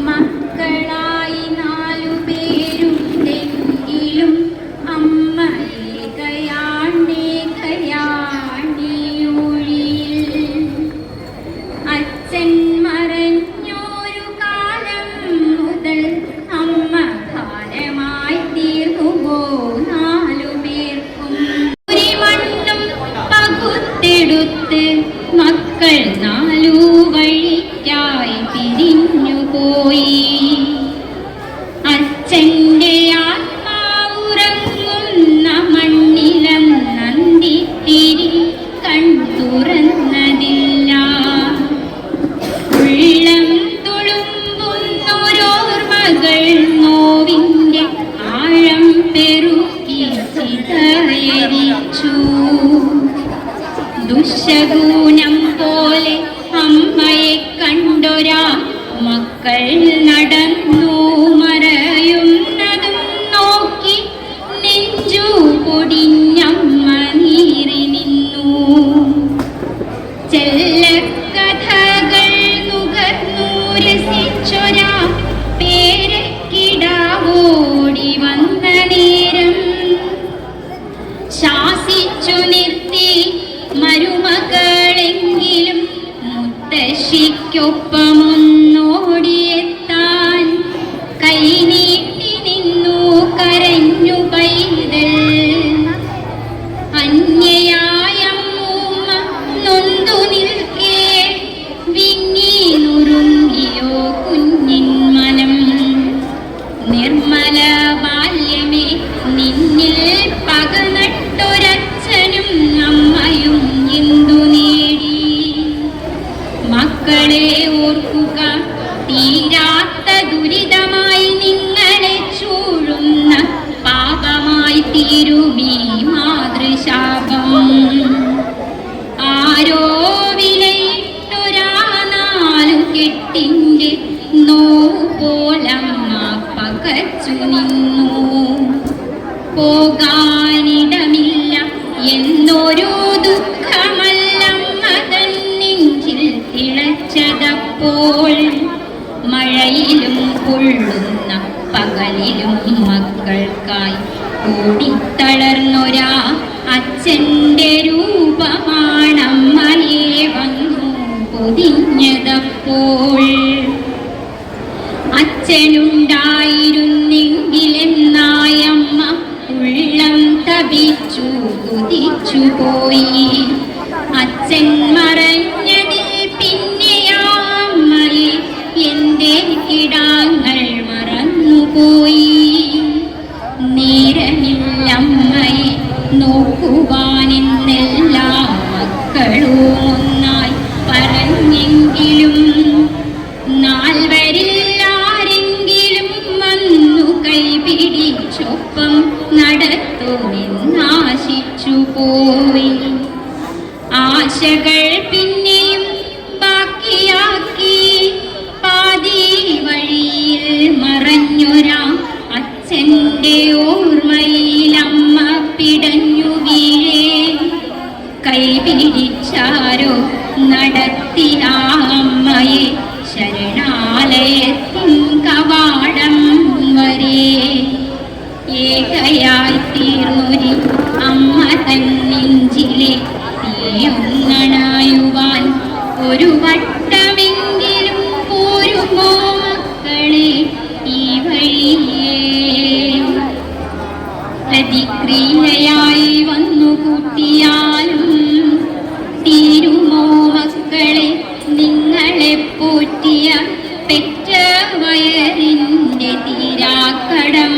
മക്കളായി നാലു പേരുണ്ടെങ്കിലും അച്ഛൻ കാലം മുതൽ അമ്മ നാലു പേർക്കും. മണ്ണും മക്കൾ നാലു വഴിക്കായി പിരിഞ്ഞുപോയി അച്ഛന്റെ ആത്മാവുറങ്ങുന്ന മണ്ണിലം നന്ദിത്തിരി കൺതുറന്നതില്ല ഉള്ളം തുളുമ്പുന്നോരോർമകൾ നോവിന്റെ ആഴം പെറുക്കി ചിതറിച്ചു. ദുശകൂനം പോലെ അമ്മയെ കണ്ടൊരാ മക്കൾ നടന്നു മറയുന്നതും നോക്കി നെഞ്ചു പൊടിഞ്ഞമ്മ നീറി നിന്നു. ചെല്ലക്കഥകൾ നുകർന്നു രസിച്ചൊരാ നിർമ്മല ബാല്യമേ നിന്നിൽ പകനട്ടൊരച്ഛനും അമ്മയും എന്തു നേടി. മക്കളെ ഓർക്കുക തീരാത്ത ദുരിതമായി നിങ്ങളെ ചൂഴുന്ന പാപമായി തീരുമീ മാതൃശാപം പകച്ചു നിന്നു പോകാനിടമില്ല എന്നൊരു ദുഃഖമല്ലമ്മ തൻ നെഞ്ചിൽ തിളച്ചതപ്പോൾ മഴയിലും കൊള്ളുന്ന പകലിലും മക്കൾക്കായി കൂടിത്തളർന്നൊരാ അച്ഛന്റെ രൂപമാണമ്മയെ വന്നു പൊതിഞ്ഞതപ്പോൾ. അച്ഛനുണ്ടായിരുന്നെങ്കിലെന്നായമ്മ ഉള്ളം തപിച്ചു കുതിച്ചു പോയി. അച്ഛൻ മറഞ്ഞതിൽ പിന്നെയാമ്മൽ എന്റെ കിടാങ്ങൾ മറന്നുപോയി നേരമില്ലമ്മയെ നോക്കുവാനെന്നെല്ലാ മക്കളും ഒന്നായി. കൈപിടിച്ചൊപ്പം നടത്തുമെന്നാശിച്ചു പോയി ആശകൾ പിന്നെയും ബാക്കിയാക്കി പാതി വഴിയിൽ മറഞ്ഞൊരാ അച്ഛന്റെ ഓർമ്മയിൽ അമ്മ പിടഞ്ഞു വീഴേ. കൈപിടിച്ചാരോ നടത്തിയ അമ്മയെ ശരണാലയത്തിൻ കവാടം വരെ. തീർന്നൊരു അമ്മ തൻ നെഞ്ചിലെ തീയൊന്നണായുവാൻ ഒരു വട്ടമെങ്കിലും പോരുമോ മക്കളെ ഈ വഴിയേ പ്രതിക്രിയയായി വന്നു കൂട്ടിയാലും തീരുമോ മക്കളെ നിങ്ങളെ പോറ്റിയ പെറ്റ വയറിന്റെ തീരാക്കടം?